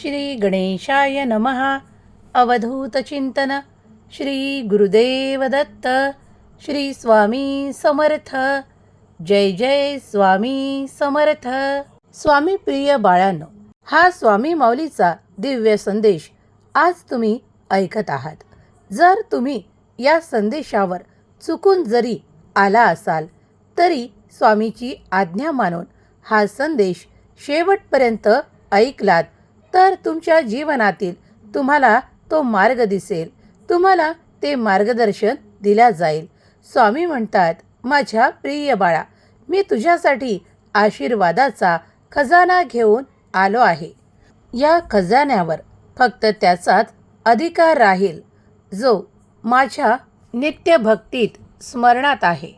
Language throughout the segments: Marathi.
श्री गणेशाय नमः अवधूतचिंतन श्री गुरुदेव दत्त. श्री स्वामी समर्थ. जय जय स्वामी समर्थ. स्वामी प्रिय बाळांनो हा स्वामी माऊलीचा दिव्य संदेश आज तुम्ही ऐकत आहात. जर तुम्ही या संदेशावर चुकून जरी आला असाल तरी स्वामीची आज्ञा मानून हा संदेश शेवटपर्यंत ऐकलात तर तुमच्या जीवनातील तुम्हाला तो मार्ग दिसेल. तुम्हाला ते मार्गदर्शन दिल्या जाईल. स्वामी म्हणतात माझ्या प्रिय बाळा मी तुझ्यासाठी आशीर्वादाचा खजाना घेऊन आलो आहे. या खजान्यावर फक्त त्याचाच अधिकार राहील जो माझ्या नित्यभक्तीत स्मरणात आहे.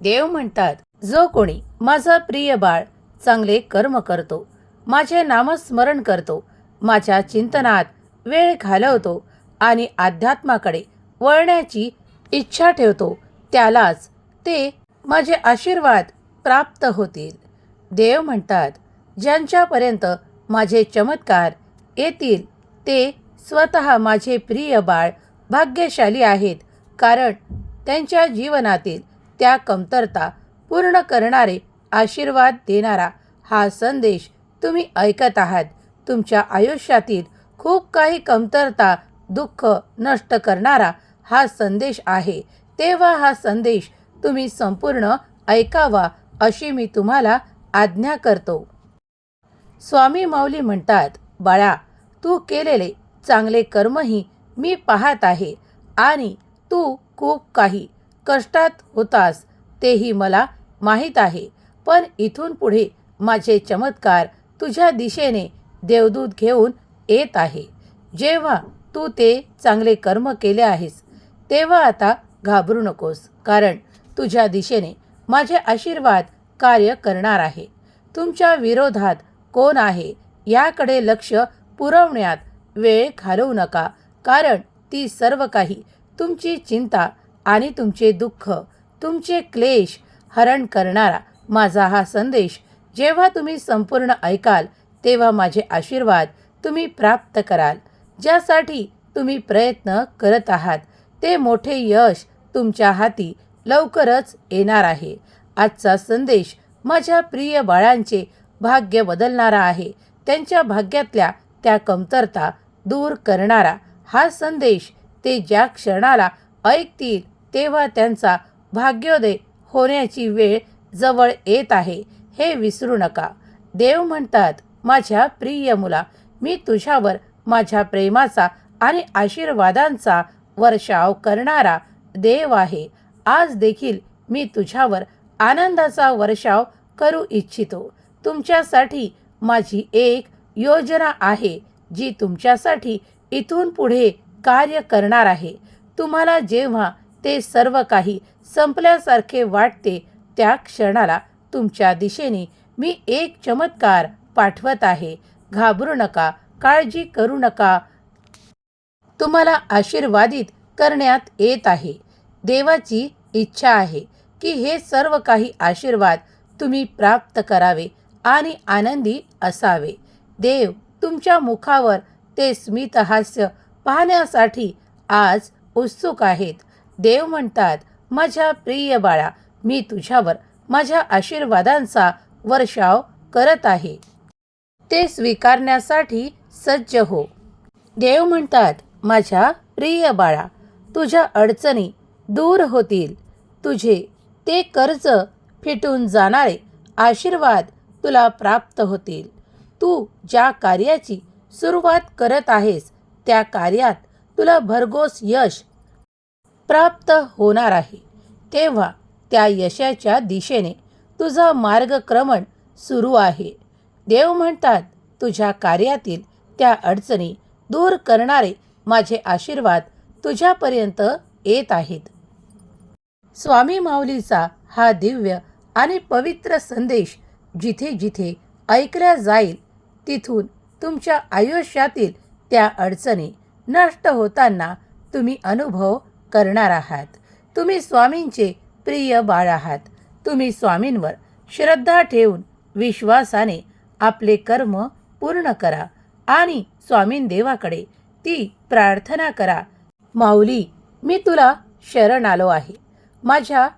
देव म्हणतात जो कोणी माझा प्रिय बाळ चांगले कर्म करतो माझे नामस्मरण करतो. माझ्या चिंतनात वेळ घालवतो आणि अध्यात्माकडे वळण्याची इच्छा ठेवतो. त्यालाच ते माझे आशीर्वाद प्राप्त होतील. देव म्हणतात ज्यांच्यापर्यंत माझे चमत्कार येतील ते स्वतः माझे प्रिय बाळ भाग्यशाली आहेत. कारण त्यांच्या जीवनातील त्या कमतरता पूर्ण करणारे आशीर्वाद देणारा हा संदेश तुम्ही ऐकत आहात. तुमच्या आयुष्यातील खूप काही कमतरता दुःख नष्ट करणारा हा संदेश आहे. तेव्हा हा संदेश तुम्ही संपूर्ण ऐकावा अशी मी तुम्हाला आज्ञा करतो. स्वामी माऊली म्हणतात बाळा तू केलेले चांगले कर्मही मी पाहत आहे आणि तू खूप काही कष्टात होतास तेही मला माहीत आहे. पण इथून पुढे माझे चमत्कार तुझ्या दिशेने देवदूत घेऊन येत आहे. जेव्हा तू ते चांगले कर्म केले आहेस तेव्हा आता घाबरू नकोस कारण तुझ्या दिशेने माझे आशीर्वाद कार्य करणार आहे. तुमच्या विरोधात कोण आहे याकडे लक्ष पुरवण्यात वेळ घालवू नका कारण ती सर्व काही तुमची चिंता आणि तुमचे दुःख तुमचे क्लेश हरण करणारा माझा हा संदेश जेव्हा तुम्ही संपूर्ण ऐकाल तेव्हा माझे आशीर्वाद तुम्ही प्राप्त कराल. ज्यासाठी तुम्ही प्रयत्न करत आहात ते मोठे यश तुमच्या हाती लवकरच येणार आहे. आजचा संदेश माझ्या प्रिय बाळांचे भाग्य बदलणारा आहे. त्यांच्या भाग्यातल्या त्या कमतरता दूर करणारा हा संदेश ते ज्या क्षणाला ऐकतील तेव्हा त्यांचा भाग्योदय होण्याची वेळ जवळ येत आहे. हे विसरू नका. देव म्हणतात माझ्या प्रिय मुला मी तुझ्यावर माझ्या प्रेमाचा आणि आशीर्वादांचा वर्षाव करणारा देव आहे. आज देखील मी तुझ्यावर आनंदाचा वर्षाव करू इच्छितो. तुमच्यासाठी माझी एक योजना आहे जी तुमच्यासाठी इथून पुढे कार्य करणार आहे. तुम्हाला जेव्हा ते सर्व काही संपल्यासारखे वाटते त्या क्षणाला तुमच्या दिशेने मी एक चमत्कार पाठवत आहे. घाबरू नका काळजी करू नका. तुम्हाला आशीर्वादित करण्यात येत आहे. देवाची इच्छा आहे की हे सर्व काही आशीर्वाद तुम्ही प्राप्त करावे आणि आनंदी असावे. देव तुमच्या मुखावर ते स्मितहास्य पाहण्यासाठी आज उत्सुक आहेत. देव म्हणतात माझ्या प्रिय बाळा मी तुझ्यावर माझ्या आशीर्वादांचा वर्षाव करत आहे. ते स्वीकारण्यासाठी सज्ज हो. देव म्हणतात माझ्या प्रिय बाळा तुझ्या अडचणी दूर होतील. तुझे ते कर्ज फिटून जाणारे आशीर्वाद तुला प्राप्त होतील. तू ज्या कार्याची सुरुवात करत आहेस त्या कार्यात तुला भरघोस यश प्राप्त होणार आहे. तेव्हा त्या यशाच्या दिशेने तुझा मार्गक्रमण सुरू आहे. देव म्हणतात तुझ्या कार्यातील त्या अडचणी दूर करणारे माझे आशीर्वाद तुझ्यापर्यंत येत आहेत. स्वामी माऊलीचा हा दिव्य आणि पवित्र संदेश जिथे जिथे ऐकल्या जाईल तिथून तुमच्या आयुष्यातील त्या अडचणी नष्ट होताना तुम्ही अनुभव करणार आहात. तुम्ही स्वामींचे प्रिय बाळ आहात. तुम्ही स्वामींवर श्रद्धा ठेवून विश्वासाने आपले कर्म पूर्ण करा आणि स्वामीन देवाकडे ती प्रार्थना करा. माऊली मी तुला शरण आलो आहे. माझ्या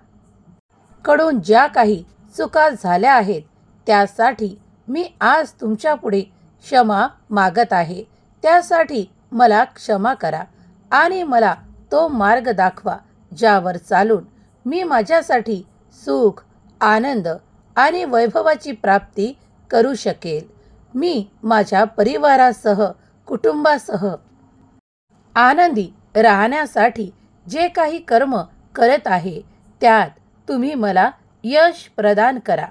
कडून ज्या काही चुका झाल्या आहेत त्यासाठी मी आज तुमच्यापुढे क्षमा मागत आहे. त्यासाठी मला क्षमा करा आणि मला तो मार्ग दाखवा ज्यावर चालून मी माझ्यासाठी सुख आनंद आणि वैभवाची प्राप्ती करू शकेल. मी माझ्या परिवारासह कुटुंबासह आनंदी राहण्यासाठी जे काही कर्म करत आहे त्यात तुम्ही मला यश प्रदान करा.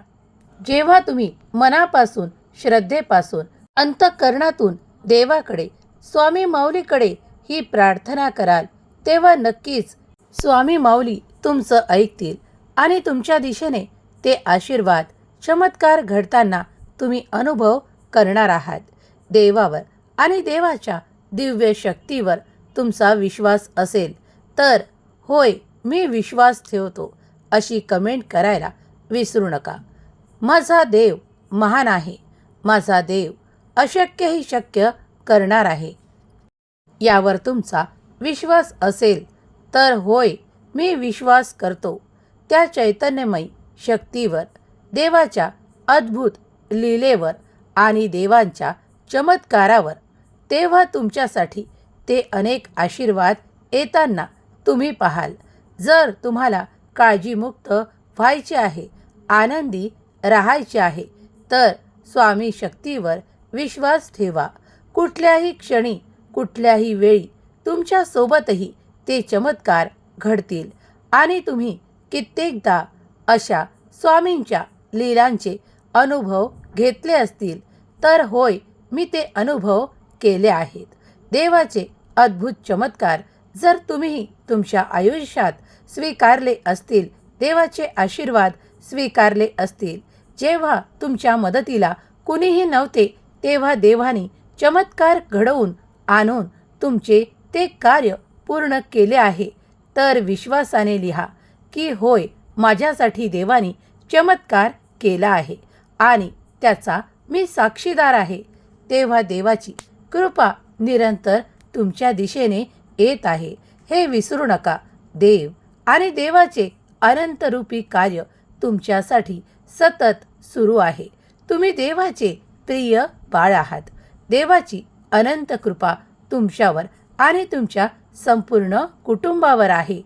जेव्हा तुम्ही मनापासून श्रद्धेपासून अंतःकरणातून देवाकडे स्वामी माऊलीकडे ही प्रार्थना कराल तेव्हा नक्कीच स्वामी माऊली तुमचं ऐकतील आणि तुमच्या दिशेने ते आशीर्वाद चमत्कार घडताना तुम्ही अनुभव करणार आहात. देवावर आणि देवाच्या दिव्य शक्तीवर तुमचा विश्वास असेल तर होय मी विश्वास ठेवतो अशी कमेंट करायला विसरू नका. माझा देव महान आहे. माझा देव अशक्यही शक्य करणार आहे. यावर तुमचा विश्वास असेल तर होय मी विश्वास करतो. त्या चैतन्यमयी शक्तीवर देवाच्या अद्भुत लीलेवर आणि देवांच्या चमत्कारावर तेव्हा तुमच्यासाठी ते अनेक आशीर्वाद येताना तुम्ही पाहाल. जर तुम्हाला काळजीमुक्त व्हायचे आहे आनंदी राहायचे आहे तर स्वामी शक्तीवर विश्वास ठेवा. कुठल्याही क्षणी कुठल्याही वेळी तुमच्यासोबतही ते चमत्कार घडतील. आणि तुम्ही कित्येकदा अशा स्वामींच्या लीलांचे अनुभव घेतले असतील तर होय मी ते अनुभव केले आहेत. देवाचे अद्भुत चमत्कार जर तुम्ही तुमच्या आयुष्यात स्वीकारले असतील देवाचे आशीर्वाद स्वीकारले असतील जेव्हा तुमच्या मदतीला कुणीही नव्हते तेव्हा देवाने चमत्कार घडवून आणून तुमचे ते कार्य पूर्ण केले आहे. तर विश्वासाने लिहा की होय माझ्यासाठी देवाने चमत्कार केला आहे आणि त्याचा मी साक्षीदार आहे. तेव्हा देवाची कृपा निरंतर तुमच्या दिशेने येत आहे. हे विसरू नका. देव आणि देवाचे अनंतरूपी कार्य तुमच्यासाठी सतत सुरू आहे. तुम्ही देवाचे प्रिय बाळ आहात. देवाची अनंत कृपा तुमच्यावर आणि तुमच्या संपूर्ण कुटुंबावर आहे.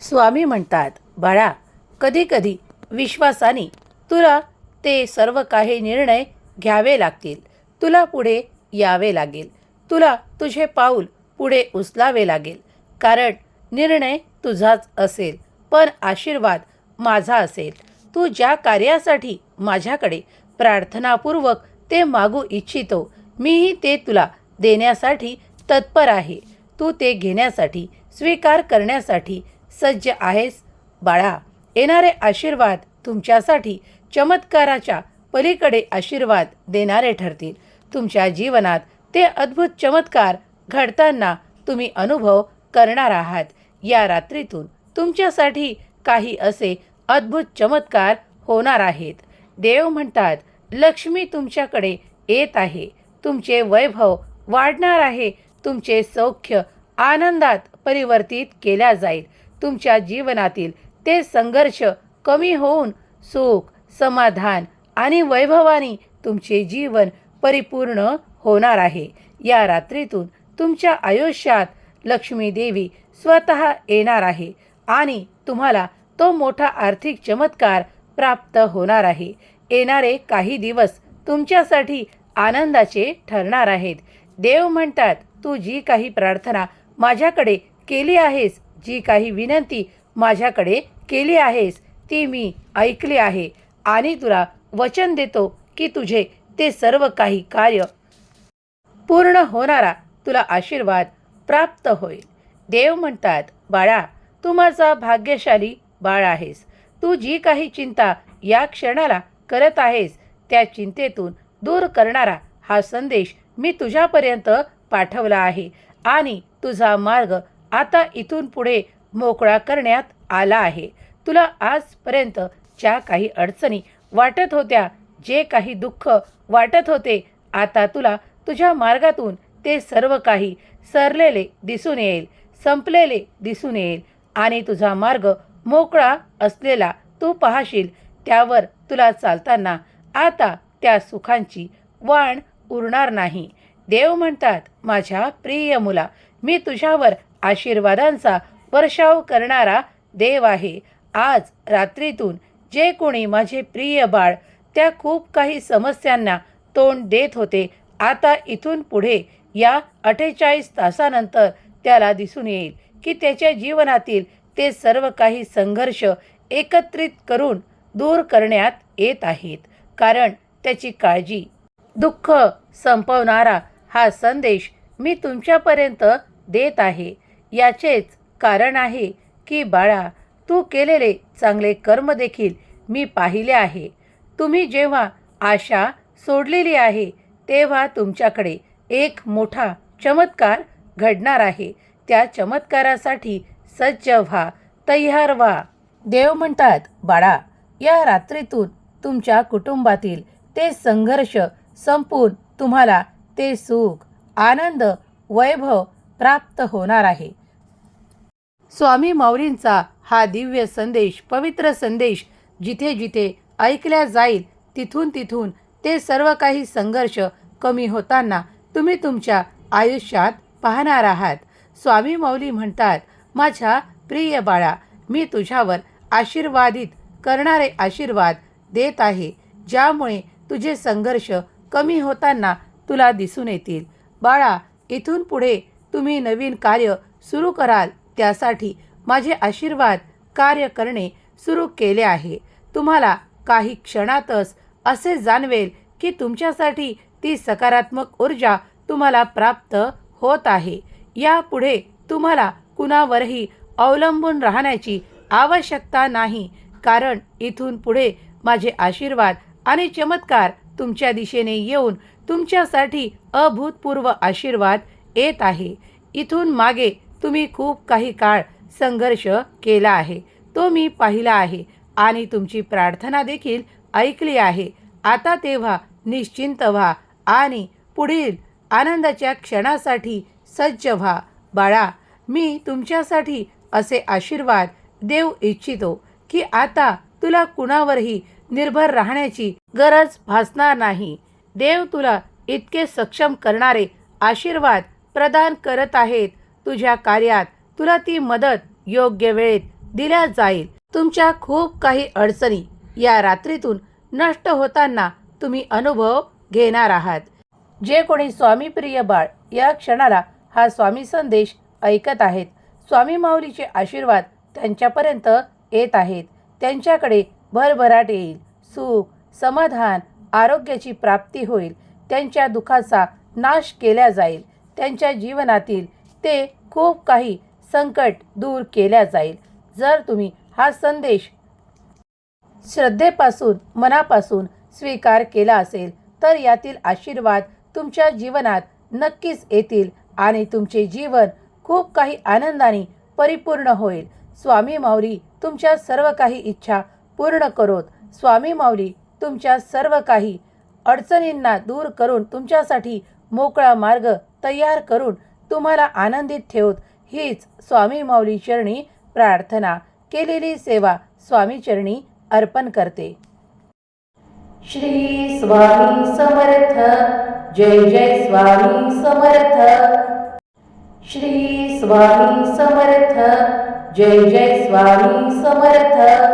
स्वामी म्हणतात बाळा कधीकधी विश्वासाने तुला ते सर्व काही निर्णय घ्यावे लागतील. तुला पुढे यावे लागेल. तुला तुझे पाऊल पुढे उचलावे लागेल. कारण निर्णय तुझाच असेल पण आशीर्वाद माझा असेल. तू ज्या कार्यासाठी माझ्याकडे प्रार्थनापूर्वक ते मागू इच्छितो मीही ते तुला देण्यासाठी तत्पर आहे. तू ते घेण्यासाठी स्वीकार करण्यासाठी सज्ज आहेस. बाळा येणारे आशीर्वाद तुमच्यासाठी चमत्काराच्या पलीकडे आशीर्वाद देणारे ठरतील. तुमच्या जीवनात ते अद्भुत चमत्कार घडताना तुम्ही अनुभव करणार आहात. या रात्रीतून तुमच्यासाठी काही असे अद्भुत चमत्कार होणार आहेत. देव म्हणतात लक्ष्मी तुमच्याकडे येत आहे. तुमचे वैभव वाढणार आहे. तुमचे सौख्य आनंदात परिवर्तित केल्या जाईल. तुमच्या जीवनातील ते संघर्ष कमी होऊन सुख समाधान आणि वैभवाने तुमचे जीवन परिपूर्ण होणार आहे. या रात्रीतून तुमच्या आयुष्यात लक्ष्मी देवी स्वतः येणार आहे आणि तुम्हाला तो मोठा आर्थिक चमत्कार प्राप्त होणार आहे. येणारे काही दिवस तुमच्यासाठी आनंदाचे ठरणार आहेत. देव म्हणतात तू जी काही प्रार्थना माझ्याकडे केली आहेस जी काही विनंती माझ्याकडे केली आहेस ती मी ऐकली आहे आणि तुला वचन देतो की तुझे ते सर्व काही कार्य पूर्ण होणारा तुला आशीर्वाद प्राप्त होईल. देव म्हणतात बाळा तू माझा भाग्यशाली बाळ आहेस. तू जी काही चिंता या क्षणाला करत आहेस त्या चिंतेतून दूर करणारा हा संदेश मी तुझ्यापर्यंत पाठवला आहे. आणि तुझा मार्ग आता इथून पुढे मोकळा करण्यात आला आहे. तुला आजपर्यंत ज्या काही अडचणी वाटत होत्या जे काही दुःख वाटत होते आता तुला तुझ्या मार्गातून ते सर्व काही सरलेले दिसून येईल संपलेले दिसून येईल. आणि तुझा मार्ग मोकळा असलेला तू पाहशील त्यावर तुला चालताना आता त्या सुखांची वाण उरणार नाही. देव म्हणतात माझ्या प्रिय मुला मी तुझ्यावर आशीर्वादांचा वर्षाव करणारा देव आहे. आज रात्रीतून जे कोणी माझे प्रिय बाळ त्या खूप काही समस्यांना तोंड देत होते आता इथून पुढे या अठ्ठेचाळीस तासानंतर त्याला दिसून येईल की त्याच्या जीवनातील ते सर्व काही संघर्ष एकत्रित करून दूर करण्यात येत आहेत. कारण त्याची काळजी दुःख संपवणारा हा संदेश मी तुमच्यापर्यंत देत आहे. याचेच कारण आहे की बाळा तू केलेले चांगले कर्म देखील मी पाहिले आहे. तुम्ही जेव्हा आशा सोडलेली आहे तेव्हा तुमच्याकडे एक मोठा चमत्कार घडणार आहे. त्या चमत्कारासाठी सज्ज व्हा तयार व्हा. देव म्हणतात बाळा या रात्रीतून तुमच्या कुटुंबातील ते संघर्ष संपून तुम्हाला ते सुख आनंद वैभव प्राप्त होणार आहे. स्वामी माऊलींचा हा दिव्य संदेश पवित्र संदेश जिथे जिथे ऐकल्या जाईल तिथून तिथून ते सर्व काही संघर्ष कमी होताना तुम्ही तुमच्या आयुष्यात पाहणार आहात. स्वामी माऊली म्हणतात माझ्या प्रिय बाळा मी तुझ्यावर आशीर्वादित करणारे आशीर्वाद देत आहे ज्यामुळे तुझे संघर्ष कमी होताना तुला दिसून येतील. बाळा इथून पुढे तुम्ही नवीन कार्य सुरू कराल. त्यासाठी माझे आशीर्वाद कार्य करणे सुरू केले आहे. तुम्हाला काही क्षणातच असे जाणवेल की तुमच्यासाठी ती सकारात्मक ऊर्जा तुम्हाला प्राप्त होत आहे. यापुढे तुम्हाला कुणावरही अवलंबून राहण्याची आवश्यकता नाही. कारण इथून पुढे माझे आशीर्वाद आणि चमत्कार तुमच्या दिशेने येऊन तुमच्यासाठी अभूतपूर्व आशीर्वाद येत आहे. इथून मागे तुम्ही खूप काही काळ संघर्ष केला आहे. तो मी पाहिला आहे आणि तुमची प्रार्थना देखील ऐकली आहे. आता तेव्हा निश्चिंत व्हा आणि पुढील आनंदाच्या क्षणासाठी सज्ज व्हा. बाळा मी तुमच्यासाठी असे आशीर्वाद देऊ इच्छितो की आता तुला कुणावरही निर्भर राहण्याची गरज भासणार नाही. देव तुला इतके सक्षम करणारे आशीर्वाद प्रदान करत आहेत. तुझ्या कार्यात तुला ती मदत योग्य वेळेत दिल्या जाईल. तुमच्या खूप काही अडचणी या रात्रीतून नष्ट होताना तुम्ही अनुभव घेणार आहात. जे कोणी स्वामीप्रिय बाळ या क्षणाला हा स्वामी संदेश ऐकत आहेत स्वामी माऊलीचे आशीर्वाद त्यांच्यापर्यंत येत आहेत. त्यांच्याकडे भरभराट येईल. सुख समाधान आरोग्याची प्राप्ती होईल. त्यांच्या दुःखाचा नाश केला जाईल. त्यांच्या जीवनातील ते खूप काही संकट दूर केल्या जाईल. जर तुम्ही हा संदेश श्रद्धेपासून मनापासून स्वीकार केला असेल तर यातील आशीर्वाद तुमच्या जीवनात नक्कीच येतील आणि तुमचे जीवन खूप काही आनंदाने परिपूर्ण होईल. स्वामी माऊली तुमच्या सर्व काही इच्छा पूर्ण करोत. स्वामी माऊली तुमच्या सर्व काही अडचणींना दूर करून तुमच्यासाठी मोकळा मार्ग तयार करून तुम्हाला आनंदित ठेवत हीच स्वामी माऊली चरणी प्रार्थना. केलेली सेवा स्वामी चरणी अर्पण करते. श्री स्वामी समर्थ. जय जय स्वामी समर्थ. श्री स्वामी समर्थ. जय जय स्वामी समर्थ.